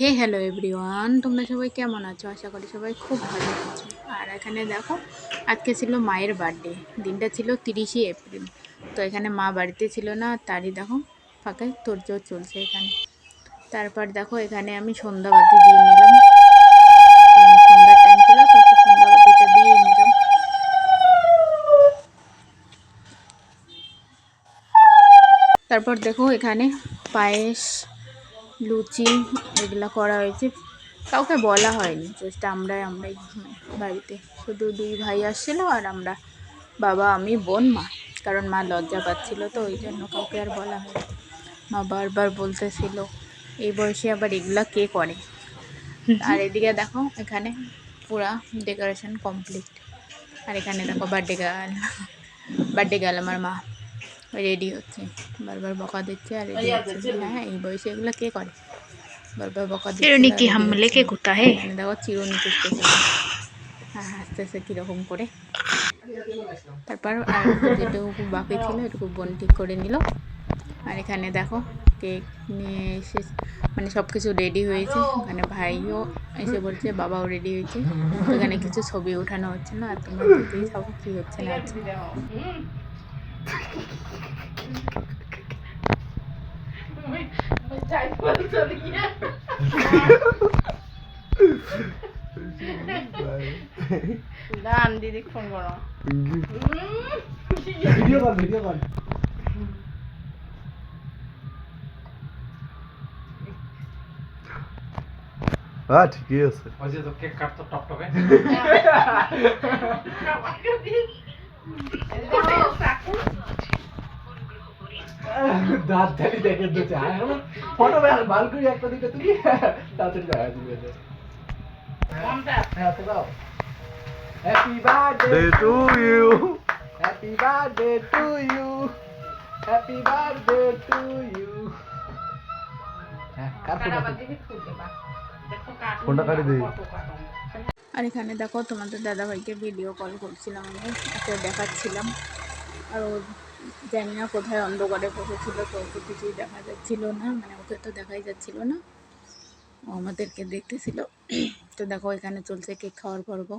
হে hello everyone, তোমরা সবাই কেমন আছো? আশা করি সবাই খুব ভালো আছো। আর এখানে দেখো, আজকে ছিল মায়ের বার্থডে, দিনটা ছিল তিরিশে এপ্রিল। তো এখানে মা বাড়িতে ছিল না, তারই দেখো ফাঁকায় তোরজোর চলছে এখানে। তারপর দেখো, এখানে আমি সন্ধ্যাবাতি দিয়ে নিলাম। সন্ধ্যার টাইম ছিল সন্ধ্যাবাতিটা দিয়ে নিলাম। তারপর দেখো, এখানে পায়েস লুচি এগুলো করা হয়েছে। কাউকে বলা হয়নি জাস্ট আমরাই আমরাই বাড়িতে। শুধু দুই ভাই আসছিল আর আমরা, বাবা, আমি, বোন, মা। কারণ মা লজ্জা পাচ্ছিল তো, ওই জন্য কাউকে আর বলা হয়নি। মা বারবার বলতেছিল, এই বয়সে আবার এগুলা কে করে? আর এদিকে দেখো, এখানে পুরা ডেকোরেশন কমপ্লিট আর এখানে দেখো বার্থডে গার্ল বার্থডে গার্ল আমার মা। রেডি হচ্ছে। বারবার বকা দিচ্ছে আর রেডি হচ্ছে। হ্যাঁ এই বয়সে এগুলো কে করে? বারবার বকা দিচ্ছে চিরুনি কি আর হাম ready লেকে হচ্ছে। কোথা হে? এখানে দেখো চিরুনি করতেছে হ্যাঁ হাসতেছে কীরকম করে। তারপর আর যেটুকু বাকি ছিল এটুকু বোন ঠিক করে নিল। আর এখানে দেখো কেক নিয়ে এসে মানে সব কিছু রেডি হয়েছে। ওখানে ভাইও এসে বলছে বাবাও রেডি হয়েছে। এখানে কিছু ছবি ওঠানো হচ্ছে না। আর তোমরা দেখতেই সব কী হচ্ছে না হচ্ছে। দান দিদি ফোন করো। ভিডিও কল ভিডিও কল হ্যাঁ ঠিকই আছে। ওই যে তো কেক কাটতো দাঁত ধারি দেখে দিচ্ছে আর এখন ফটো ভালো করে একটা তাড়াতাড়ি দেখা দিবে হ্যাঁ তো দাও। Happy birthday to you happy birthday to you happy birthday to you হ্যাঁ ফোনটা কাটি দিই। আর এখানে দেখো তোমাদের দাদাভাইকে ভিডিও কল করছিলাম আমি ওকে দেখাচ্ছিলাম। আর ও জানি না কোথায় অন্ধকারে বসেছিল, তো ওকে কিছুই দেখা যাচ্ছিল না মানে ওকে তো দেখাই যাচ্ছিল না। ও আমাদেরকে দেখতেছিল। তো দেখো, এখানে চলছে কেক খাওয়ার পর্ব।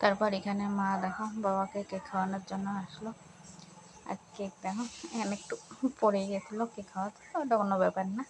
তারপর এখানে মা, দেখো, বাবাকে কেক খাওয়ানোর জন্য আসলো। কেক দেখো এখানে একটু পড়ে গেছিল কেক খাওয়াতে ওটা কোনো ব্যাপার না।